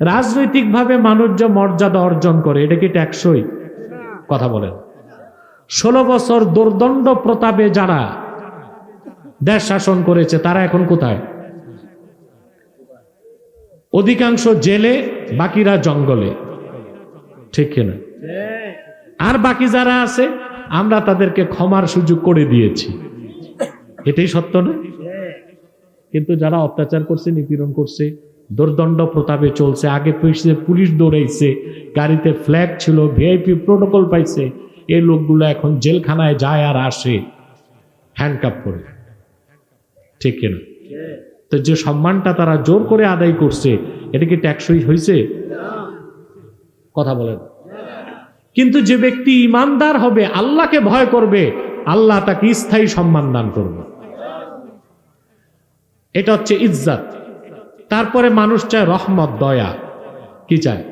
রাজনৈতিকভাবে মানুষ যে মর্যাদা অর্জন করে, এটা কি ট্যাক্সই কথা বলেন। ষোলো বছর দুর্দণ্ড প্রতাপে যারা দেশ শাসন করেছে, তারা এখন কোথায়? অধিকাংশ জেলে, বাকিরা জঙ্গলে। ঠিক কিনা? আর বাকি যারা আছে, আমরা তাদেরকে ক্ষমার সুযোগ করে দিয়েছি। এটাই সত্য না? কিন্তু যারা অত্যাচার করছে, নিপীড়ন করছে দুর্দণ্ড প্রতাপে চলছে। আগে পিছিয়ে পুলিশ দৌড়াইছে, গাড়িতে ফ্ল্যাগ ছিল ভিআইপি প্রোটোকল পাইছে। এই লোকগুলো এখন জেলখানায় যায় আর আসে হ্যান্ডকাপ করে। ঠিক কিনা তো যে সম্মানটা তারা জোর করে আদায় করছে, এটা কি ট্যাক্সই হয়েছে কথা বলেন। কিন্তু যে ব্যক্তি ইমানদার হবে, আল্লাহকে ভয় করবে, আল্লাহ তাকে স্থায়ী সম্মান দান করবে। এটা হচ্ছে ইজ্জাত। তারপরে মানুষ চায় রহমত, দয়া। কি চায়?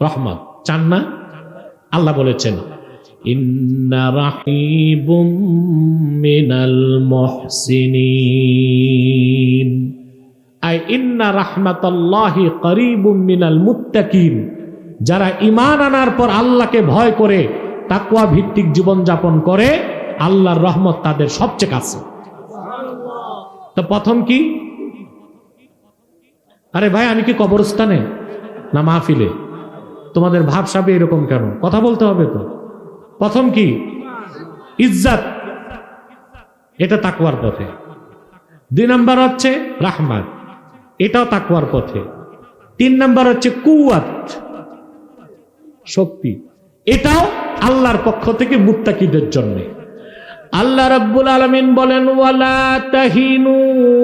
রহমত। চান না? আল্লাহ বলেছেন আই ইন্না করিবুম মিনাল যারা ইমান আনার পর আল্লাহকে ভয় করে তাকুয়া ভিত্তিক জীবন যাপন করে, আল্লাহর রহমত তাদের সবচেয়ে কাছে। তো প্রথম কি? আরে ভাই, আমি কি কবরস্থানে না মাহফিলে? তোমাদের ভাব ভাবসাবে এরকম কেন? কথা বলতে হবে তো। প্রথম কি? ইজ্জাত। এটা তাকুয়ার পথে। দুই নাম্বার হচ্ছে রাহমাত। এটাও তাকুয়ার পথে। তিন নাম্বার হচ্ছে কুয়াত শক্তি। এটাও আল্লাহর পক্ষ থেকে মুত্তাকিদের জন্য। আল্লাহ রাব্বুল আলামিন বলেন, ওয়ালা তাহিনু,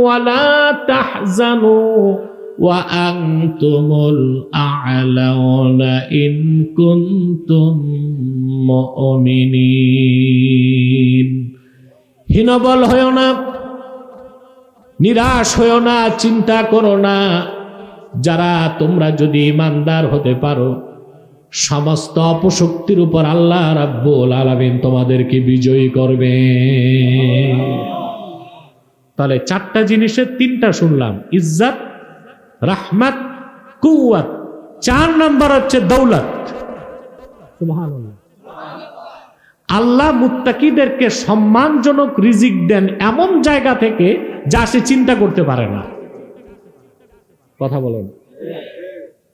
ওয়ালা তাহজানু। আনতুমুল আ'লাউনা ইন কুনতুম মুমিনিন হীনবল হয়েও না, নিরাশ হয়েও না, চিন্তা করো না। যারা তোমরা যদি ইমানদার হতে পারো, সমস্ত অপশক্তির উপর আল্লাহ রাব্বুল আলামিন তোমাদেরকে বিজয়ী করবে। তাহলে চারটা জিনিসের তিনটা শুনলাম, ইজ্জাত রাহমাত কুয়াত চার নাম্বার হচ্ছে দৌলত। আল্লাহ মুত্তাকিদেরকে সম্মানজনক রিজিক দেন এমন জায়গা থেকে যা সে চিন্তা করতে পারে না। কথা বলেন।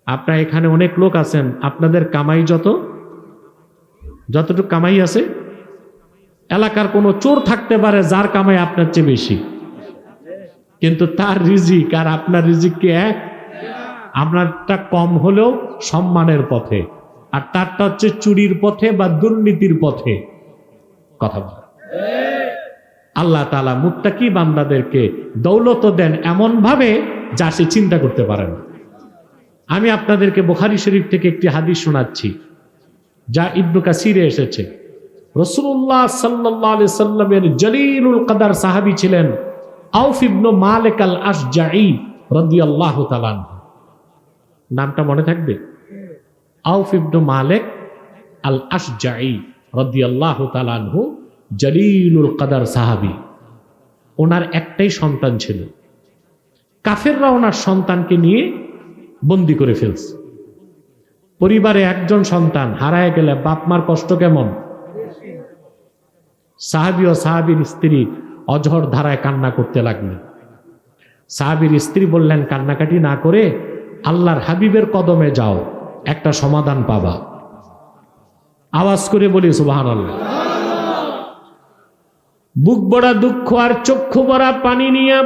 আপনার এখানে অনেক লোক আছেন আপনাদের কামাই যত? যতটুকু কামাই আছে? এলাকার কোনো চোর থাকতে পারে যার কামাই আপনার চেয়ে বেশি। কিন্তু তার রিজিক আর আপনার রিজিক কি এক? আপনারটা কম হলেও সম্মানের পথে। আর তারটা হচ্ছে চুরির পথে বা দুর্নীতির পথে। কথা বলে। আল্লাহ তালা মুত্তাকি বান্দাদেরকে দৌলত দেন এমন ভাবে যা সে চিন্তা করতে পারে না। আমি আপনাদেরকে বোখারি শরীফ থেকে একটি হাদিস শোনাচ্ছি, যা ইবনু কাসিরে এসেছে। রসুল্লাহ সাল্লাহ সাল্লামের জলিলুল কাদার সাহাবি ছিলেন। আউফ ইবনু মালেক আল আসজাই রদিয়াল্লাহ তালান নামটা মনে থাকবে? আউফ মালেক আল আসজাই রদিয়াল্লাহ তালানহু জলিলুল কাদার সাহাবি। ওনার একটাই সন্তান ছিল। কাফেররা ওনার সন্তানকে নিয়ে বন্দি করে ফেলছে। পরিবারে একজন সন্তান হারায় গেলে বাপ মার কষ্ট কেমন? সাহাবি ও সাহাবির স্ত্রী অঝর ধারায় কান্না করতে লাগলেন। সাহাবির স্ত্রী বললেন, কান্নাকাটি না করে আল্লাহর হাবিবের কদমে যাও, একটা সমাধান পাবা। আওয়াজ করে বলি সুবাহান আল্লাহ বুক বড়া দুঃখ আর চক্ষু ভরা পানি নিয়ে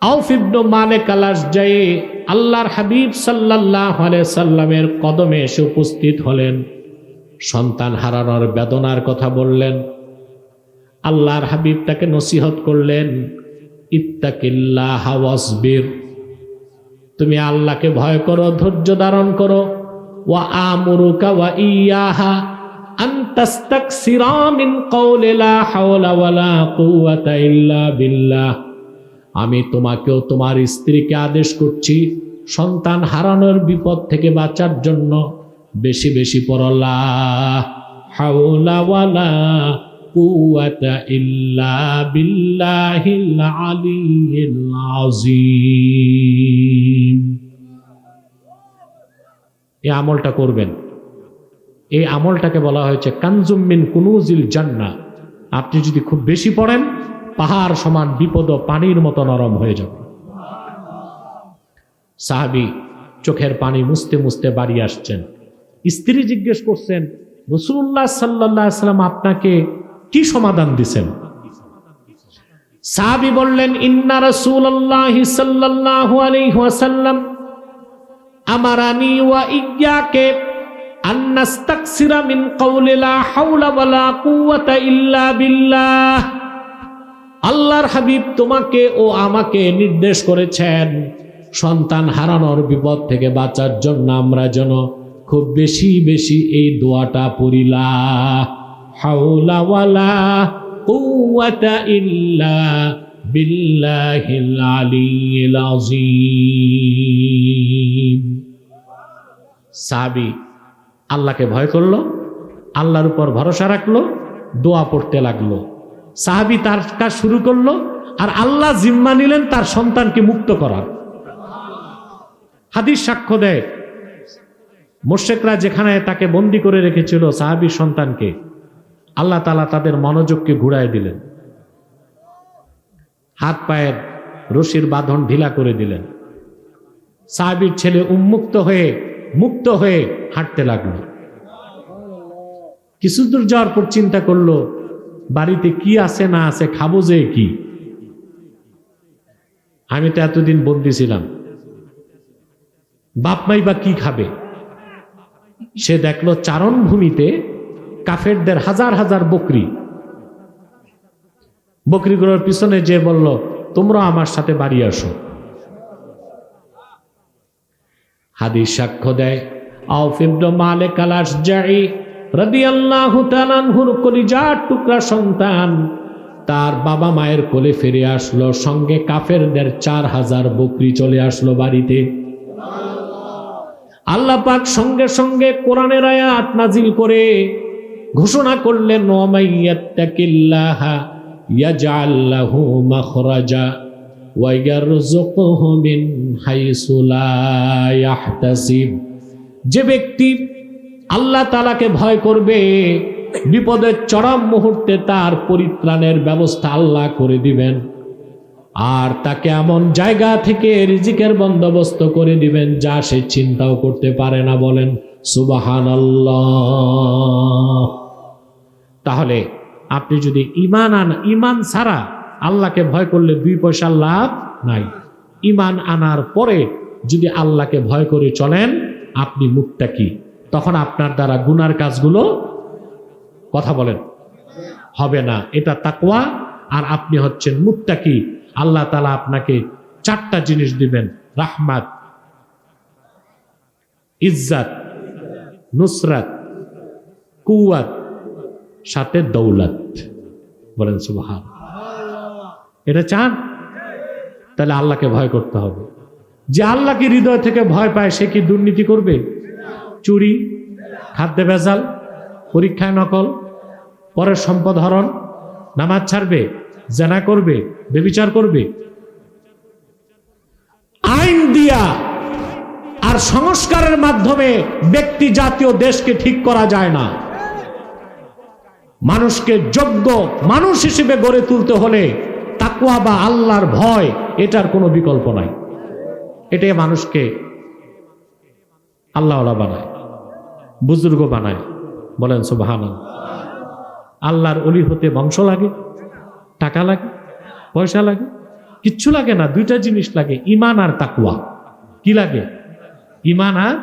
আউফ ইবনু মালিক আলাস যায় আল্লাহর হাবিব সাল্লাল্লাহ সাল্লামের কদমে এসে উপস্থিত হলেন। সন্তান হারানোর বেদনার কথা বললেন। আল্লাহর হাবিব তাকে নসিহত করলেন, ইত্তাকিল্লাহ ওয়াসবির তুমি আল্লাহকে ভয় করো, ধৈর্য ধারণ করো, ওয়া আমুরুকা ওয়া ইয়াহা আমি তোমাকেও তোমার স্ত্রীকে আদেশ করছি, সন্তান হারানোর বিপদ থেকে বাঁচার জন্য বেশি বেশি পড়লা হাওলা এই আমলটা করবেন। এই আমলটাকে বলা হয়েছে কানজুমিন কুনুজিল জান্না। আপনি যদি খুব বেশি পড়েন, পাহাড় সমান বিপদ পানির মতো নরম হয়ে যাবে। সাহাবি চোখের পানি মুছতে মুছতে বাড়ি আসছেন। স্ত্রী জিজ্ঞেস করছেন রসুল্লাহ সাল্লাহ সাল্লাম আপনাকে কি সমাধান দিছেন? সাহাবি বললেন, ইন্না রসুল্লাহ সাল্লাল্লাহু আলাইহি ওয়াসাল্লাম আমারানি ওয়া ইয়াকে আন্নাস্তাকসিরা মিন কওলি লা হাওলা ওয়ালা কুওয়াতা ইল্লা বিল্লাহ। আল্লাহর হাবিব তোমাকে ও আমাকে নির্দেশ করেছেন, সন্তান হারানোর বিপদ থেকে বাঁচার জন্য আমরা যেন খুব বেশি বেশি এই দোয়াটা পড়িলা হাওলা ওয়ালা কুওয়াতা ইল্লা বিল্লাহিল আলিয়্যিল আযীম। সাহাবী আল্লাহকে ভয় করল, আল্লাহর উপর ভরসা রাখল, দোয়া পড়তে লাগল। সাহাবি তার কাজ শুরু করল আর আল্লাহ জিম্মা নিলেন তার সন্তানকে মুক্ত করার। হাদিস সাক্ষ্য দেয়, মোর্শেকরা যেখানে তাকে বন্দি করে রেখেছিল সাহাবির সন্তানকে আল্লাহ তালা তাদের মনোযোগকে ঘুরায় দিলেন। হাত পায়ের রশির বাঁধন ঢিলা করে দিলেন। সাহাবির ছেলে উন্মুক্ত হয়ে, মুক্ত হয়ে হাঁটতে লাগল। কিছু দূর যাওয়ার পর চিন্তা করল, বাড়িতে কি আছে না আছে, খাব যে কি? আমি তো এতদিন বন্দি ছিলাম। বাপ মাই বা কি খাবে? সে দেখল চারণভূমিতে কাফেরদের হাজার হাজার বকরি। বকরিগুলোর পিছনে যে বলল, তোমরা আমার সাথে বাড়ি আসো। হাদিস সাক্ষ্য দেয় আউফিব্দ মালিক আল আশজাঈ রাদিয়াল্লাহু তাআলা কলিজার টুকরা সন্তান। তার বাবা মায়ের কোলে ফিরে আসলো, সঙ্গে কাফেরদের চার হাজার বকরি চলে আসলো বাড়িতে। আল্লাহ পাক সঙ্গে সঙ্গে কোরআনের আয়াত নাজিল করে ঘোষণা করলেন যে ব্যক্তি আল্লাহ তালাকে ভয় করবে, বিপদের চরম মুহূর্তে তার পরিত্রাণের ব্যবস্থা আল্লাহ করে দিবেন। আর তাকে এমন জায়গা থেকে রিজিকের বন্দোবস্ত করে দিবেন, যা সে চিন্তাও করতে পারে না বলেন সুবাহান তাহলে আপনি যদি ইমান আন ইমান ছাড়া আল্লাহকে ভয় করলে দুই পয়সা লাভ নাই। ইমান আনার পরে যদি আল্লাহকে ভয় করে চলেন, আপনি মুক্তাকি তখন আপনার দ্বারা গুনার কাজগুলো কথা বলেন। হবে না, এটা তাকওয়া। আর আপনি হচ্ছেন মুত্তাকি আল্লাহ তালা আপনাকে চারটা জিনিস দিবেন, রাহমাত, ইজ্জাত, নুসরাত কুয়াত সাথে দৌলত। বলেন, সুবহান। এটা চান? তাহলে আল্লাহকে ভয় করতে হবে। যে আল্লাহকে হৃদয় থেকে ভয় পায়, সে কি দুর্নীতি করবে? চুরি, খাদ্যে ভেজাল, পরীক্ষায় নকল, পরের সম্পদ হরণ, নামাজ ছাড়বে, জেনা করবে, বেবিচার করবে। আইন দিয়া আর সংস্কারের মাধ্যমে ব্যক্তি জাতীয় দেশকে ঠিক করা যায় না। মানুষকে যোগ্য মানুষ হিসেবে গড়ে তুলতে হলে তাকুয়া বা আল্লাহর ভয়, এটার কোনো বিকল্প নাই। এটাই মানুষকে আল্লাহওয়ালা বানায়, বুজুর্গ বানায়। বলেন সুবাহান আল্লাহর অলি হতে বংশ লাগে, টাকা লাগে, পয়সা লাগে, কিচ্ছু লাগে না, দুইটা জিনিস লাগে ইমান আর তাকুয়া কি লাগে? ইমান আর?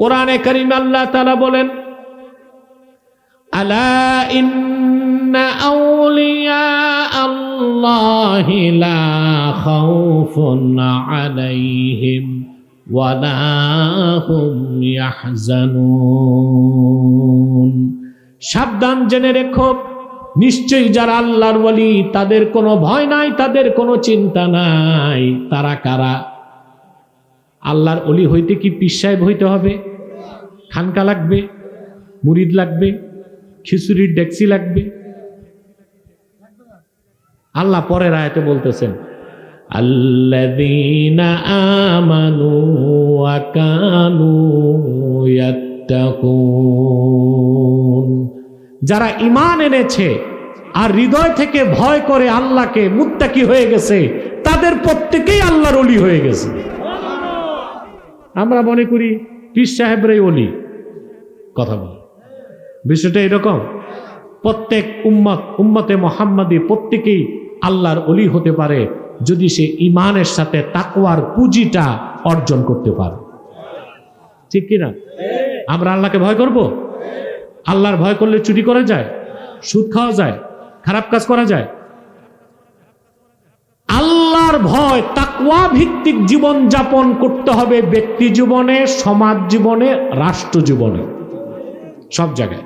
কোরআনে করিম আল্লাহ তালা বলেন আলা ইন্না আউলিয়া আল্লাহ লা খাউফুন আলাইহিম ওয়ালা হুম ইয়াহজানুন। সাবধান জেনে রেখো, নিশ্চয়ই যারা আল্লাহর বলি তাদের কোনো ভয় নাই, তাদের কোনো চিন্তা নাই। তারা কারা? আল্লাহর অলি হইতে কি পীর সাহেব হইতে হবে? খানকা লাগবে? মুরিদ লাগবে? খিচুড়ির ডেক্সি লাগবে আল্লাহ পরের আয়াতে বলতেছেন الذين آمنوا وكانوا يتقون যারা ইমান এনেছে আর হৃদয় থেকে ভয় করে আল্লাহকে মুত্তাকি হয়ে গেছে তাদের প্রত্যেকেই আল্লাহর অলি হয়ে গেছে আমরা মনে করি পীর সাহেবরাই অলি কথা বল বিষয়টা এরকম। প্রত্যেক উম্মত, উম্মতে মোহাম্মদী প্রত্যেকেই আল্লাহর অলি হতে পারে যদি সে ইমানের সাথে তাকওয়ার পুঁজিটা অর্জন করতে পারে। ঠিক কিনা? আমরা আল্লাহকে ভয় করব? আল্লাহর ভয় করলে চুরি করা যায়, সুদ খাওয়া যায়, খারাপ কাজ করা যায়। আল্লাহর ভয় তাকওয়া ভিত্তিক জীবন যাপন করতে হবে ব্যক্তি জীবনে, সমাজ জীবনে, রাষ্ট্র জীবনে। সব জায়গায়।